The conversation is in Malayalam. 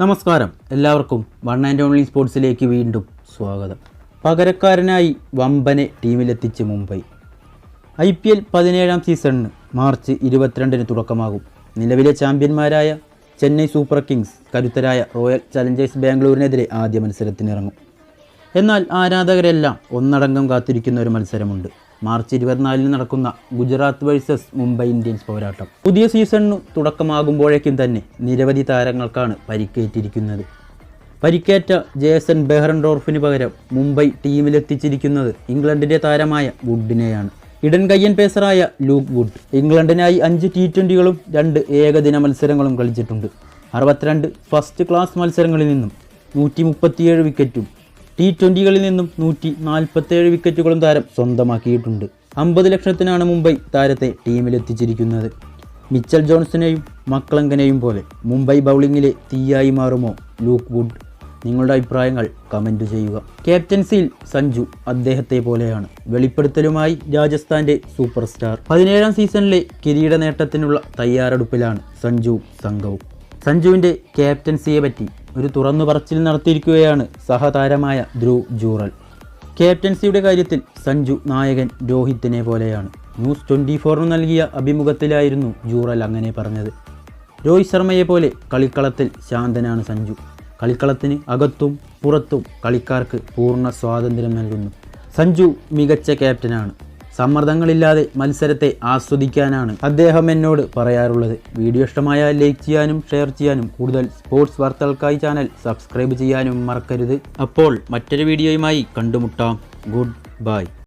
നമസ്കാരം. എല്ലാവർക്കും വൺ ആൻഡ് ഓൺലി സ്പോർട്സിലേക്ക് വീണ്ടും സ്വാഗതം. പകരക്കാരനായി വമ്പനെ ടീമിലെത്തിച്ച് മുംബൈ. ഐ പി എൽ പതിനേഴാം സീസണിന് മാർച്ച് ഇരുപത്തിരണ്ടിന് തുടക്കമാകും. നിലവിലെ ചാമ്പ്യന്മാരായ ചെന്നൈ സൂപ്പർ കിങ്സ് കരുത്തരായ റോയൽ ചലഞ്ചേഴ്സ് ബാംഗ്ലൂരിനെതിരെ ആദ്യ മത്സരത്തിനിറങ്ങും. എന്നാൽ ആരാധകരെല്ലാം ഒന്നടങ്കം കാത്തിരിക്കുന്ന ഒരു മത്സരമുണ്ട്. മാർച്ച് ഇരുപത്തിനാലിന് നടക്കുന്ന ഗുജറാത്ത് വേഴ്സസ് മുംബൈ ഇന്ത്യൻസ് പോരാട്ടം. പുതിയ സീസണിന് തുടക്കമാകുമ്പോഴേക്കും തന്നെ നിരവധി താരങ്ങൾക്കാണ് പരിക്കേറ്റിരിക്കുന്നത്. പരിക്കേറ്റ ജേസൺ ബെഹ്റൻഡോർഫിന് പകരം മുംബൈ ടീമിലെത്തിച്ചിരിക്കുന്നത് ഇംഗ്ലണ്ടിന്റെ താരമായ വുഡിനെയാണ്. ഇടൻ കയ്യൻ പേസറായ ലൂക്ക് വുഡ് ഇംഗ്ലണ്ടിനായി അഞ്ച് ടി ട്വന്റികളും രണ്ട് ഏകദിന മത്സരങ്ങളും കളിച്ചിട്ടുണ്ട്. അറുപത്തിരണ്ട് ഫസ്റ്റ് ക്ലാസ് മത്സരങ്ങളിൽ നിന്നും നൂറ്റി മുപ്പത്തിയേഴ് വിക്കറ്റും ടി ട്വന്റികളിൽ നിന്നും നൂറ്റി നാൽപ്പത്തേഴ് വിക്കറ്റുകളും താരം സ്വന്തമാക്കിയിട്ടുണ്ട്. അമ്പത് ലക്ഷത്തിനാണ് മുംബൈ താരത്തെ ടീമിലെത്തിച്ചിരിക്കുന്നത്. മിച്ചൽ ജോൺസനെയും മക്കളങ്കനെയും പോലെ മുംബൈ ബൗളിങ്ങിലെ തീയായി മാറുമോ? ലൂക്ക് വുഡ് നിങ്ങളുടെ അഭിപ്രായങ്ങൾ കമന്റ് ചെയ്യുക. ക്യാപ്റ്റൻസിയിൽ സഞ്ജു അദ്ദേഹത്തെ പോലെയാണ്. വെളിപ്പെടുത്തലുമായി രാജസ്ഥാന്റെ സൂപ്പർ സ്റ്റാർ പതിനേഴാം സീസണിലെ കിരീട നേട്ടത്തിനുള്ള തയ്യാറെടുപ്പിലാണ് സഞ്ജു സംഘവും. സഞ്ജുവിന്റെ ക്യാപ്റ്റൻസിയെ പറ്റി ഒരു തുറന്നു പറച്ചിൽ നടത്തിയിരിക്കുകയാണ് സഹതാരമായ ധ്രുവ് ജൂറൽ. ക്യാപ്റ്റൻസിയുടെ കാര്യത്തിൽ സഞ്ജു നായകൻ രോഹിത്തിനെ പോലെയാണ്. ന്യൂസ് ട്വന്റി ഫോറിന് നൽകിയ അഭിമുഖത്തിലായിരുന്നു ജൂറൽ അങ്ങനെ പറഞ്ഞത്. രോഹിത് ശർമ്മയെ പോലെ കളിക്കളത്തിൽ ശാന്തനാണ് സഞ്ജു. കളിക്കളത്തിന് അകത്തും പുറത്തും കളിക്കാർക്ക് പൂർണ സ്വാതന്ത്ര്യം നൽകുന്നു. സഞ്ജു മികച്ച ക്യാപ്റ്റനാണ്. സമ്മർദ്ദങ്ങളില്ലാതെ മത്സരത്തെ ആസ്വദിക്കാനാണ് അദ്ദേഹം എന്നോട് പറയാറുള്ളത്. വീഡിയോ ഇഷ്ടമായാൽ ലൈക്ക് ചെയ്യാനും ഷെയർ ചെയ്യാനും കൂടുതൽ സ്പോർട്സ് വാർത്തകൾക്കായി ചാനൽ സബ്സ്ക്രൈബ് ചെയ്യാനും മറക്കരുത്. അപ്പോൾ മറ്റൊരു വീഡിയോയുമായി കണ്ടുമുട്ടാം. Good bye.